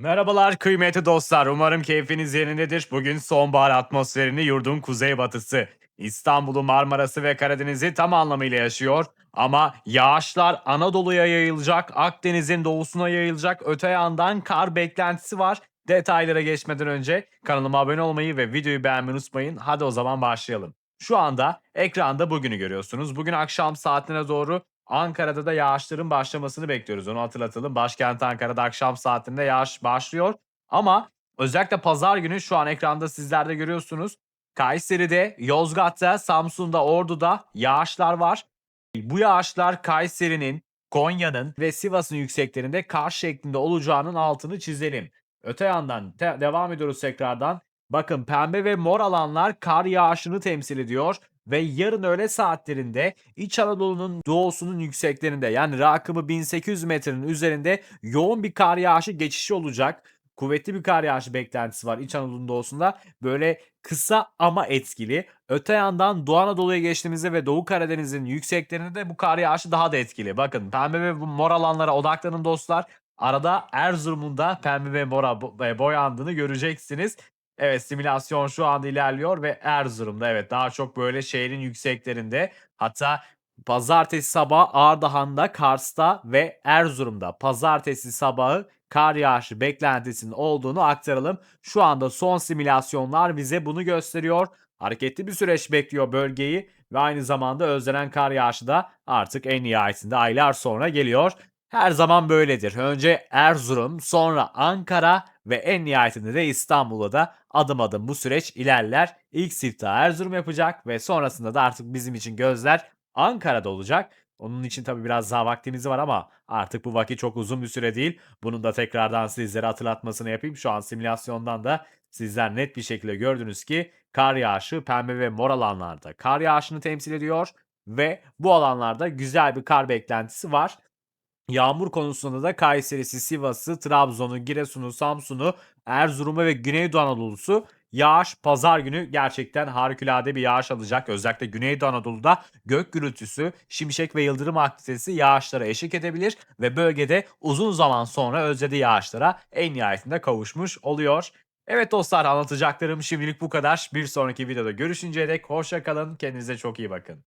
Merhabalar kıymetli dostlar. Umarım keyfiniz yerindedir. Bugün sonbahar atmosferini yurdun kuzeybatısı, İstanbul'u, Marmara'sı ve Karadeniz'i tam anlamıyla yaşıyor. Ama yağışlar Anadolu'ya yayılacak, Akdeniz'in doğusuna yayılacak. Öte yandan kar beklentisi var. Detaylara geçmeden önce kanalıma abone olmayı ve videoyu beğenmeyi unutmayın. Hadi o zaman başlayalım. Şu anda ekranda bugünü görüyorsunuz. Bugün akşam saatine doğru Ankara'da da yağışların başlamasını bekliyoruz. Onu hatırlatalım. Başkent Ankara'da akşam saatinde yağış başlıyor. Ama özellikle pazar günü şu an ekranda sizler de görüyorsunuz. Kayseri'de, Yozgat'ta, Samsun'da, Ordu'da yağışlar var. Bu yağışlar Kayseri'nin, Konya'nın ve Sivas'ın yükseklerinde kar şeklinde olacağının altını çizelim. Öte yandan devam ediyoruz tekrardan. Bakın pembe ve mor alanlar kar yağışını temsil ediyor ve yarın öğle saatlerinde İç Anadolu'nun doğusunun yükseklerinde yani rakımı 1800 metrenin üzerinde yoğun bir kar yağışı geçişi olacak. Kuvvetli bir kar yağışı beklentisi var İç Anadolu'nun doğusunda. Böyle kısa ama etkili. Öte yandan Doğu Anadolu'ya geçtiğimizde ve Doğu Karadeniz'in yükseklerinde de bu kar yağışı daha da etkili. Bakın pembe ve mor alanlara odaklanın dostlar. Arada Erzurum'un da pembe ve mora e, boyandığını göreceksiniz. Evet simülasyon şu anda ilerliyor ve Erzurum'da evet daha çok böyle şehrin yükseklerinde hatta pazartesi sabahı Ardahan'da, Kars'ta ve Erzurum'da pazartesi sabahı kar yağışı beklentisinin olduğunu aktaralım. Şu anda son simülasyonlar bize bunu gösteriyor. Hareketli bir süreç bekliyor bölgeyi ve aynı zamanda özlenen kar yağışı da artık en nihayetinde aylar sonra geliyor. Her zaman böyledir. Önce Erzurum, sonra Ankara ve en nihayetinde de İstanbul'da da adım adım bu süreç ilerler. İlk siftahı Erzurum yapacak ve sonrasında da artık bizim için gözler Ankara'da olacak. Onun için tabii biraz daha vaktimiz var ama artık bu vakit çok uzun bir süre değil. Bunun da tekrardan sizlere hatırlatmasını yapayım. Şu an simülasyondan da sizler net bir şekilde gördünüz ki kar yağışı pembe ve mor alanlarda kar yağışını temsil ediyor ve bu alanlarda güzel bir kar beklentisi var. Yağmur konusunda da Kayseri'si, Sivas'ı, Trabzon'u, Giresun'u, Samsun'u, Erzurum'u ve Güneydoğu Anadolu'su yağış pazar günü gerçekten harikulade bir yağış alacak. Özellikle Güneydoğu Anadolu'da gök gürültüsü, şimşek ve yıldırım aktivitesi yağışlara eşlik edebilir ve bölgede uzun zaman sonra özlediği yağışlara en nihayetinde kavuşmuş oluyor. Evet dostlar anlatacaklarım şimdilik bu kadar. Bir sonraki videoda görüşünceye dek hoşça kalın. Kendinize çok iyi bakın.